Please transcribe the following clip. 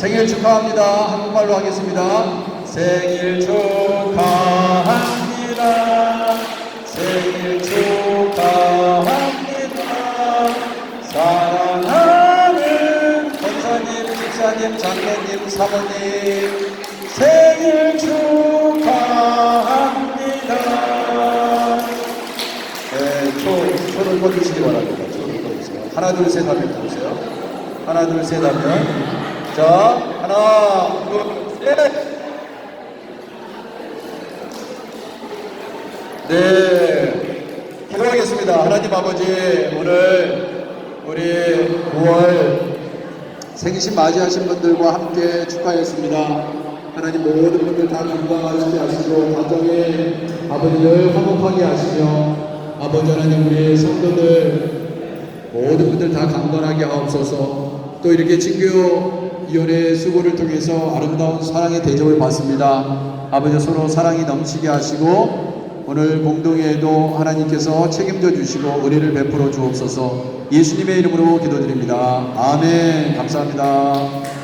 생일 축하합니다. 한국말로 하겠습니다. 생일 축하합니다. 생일 축하합니다. 사랑하는 권사님, 집사님, 장로님, 사모님 생일 축하합니다. 네, 초, 초를 꺼주시기 바랍니다. 초를 꺼주세요. 하나, 둘, 셋 하면 보세요. 하나, 둘, 셋 하면. 자, 하나, 둘, 셋. 네. 기도하겠습니다. 하나님 아버지, 오늘 우리 9월 생신 맞이하신 분들과 함께 축하했습니다. 하나님 모든 분들 다 건강하시게 하시고 가정에 아버지를 화목하게 하시며 아버지 하나님 우리 성도들 모든 분들 다 강건하게 하옵소서 또 이렇게 친교 위원회 수고를 통해서 아름다운 사랑의 대접을 받습니다. 아버지 서로 사랑이 넘치게 하시고 오늘 공동회에도 하나님께서 책임져 주시고 은혜를 베풀어 주옵소서 예수님의 이름으로 기도드립니다. 아멘 감사합니다.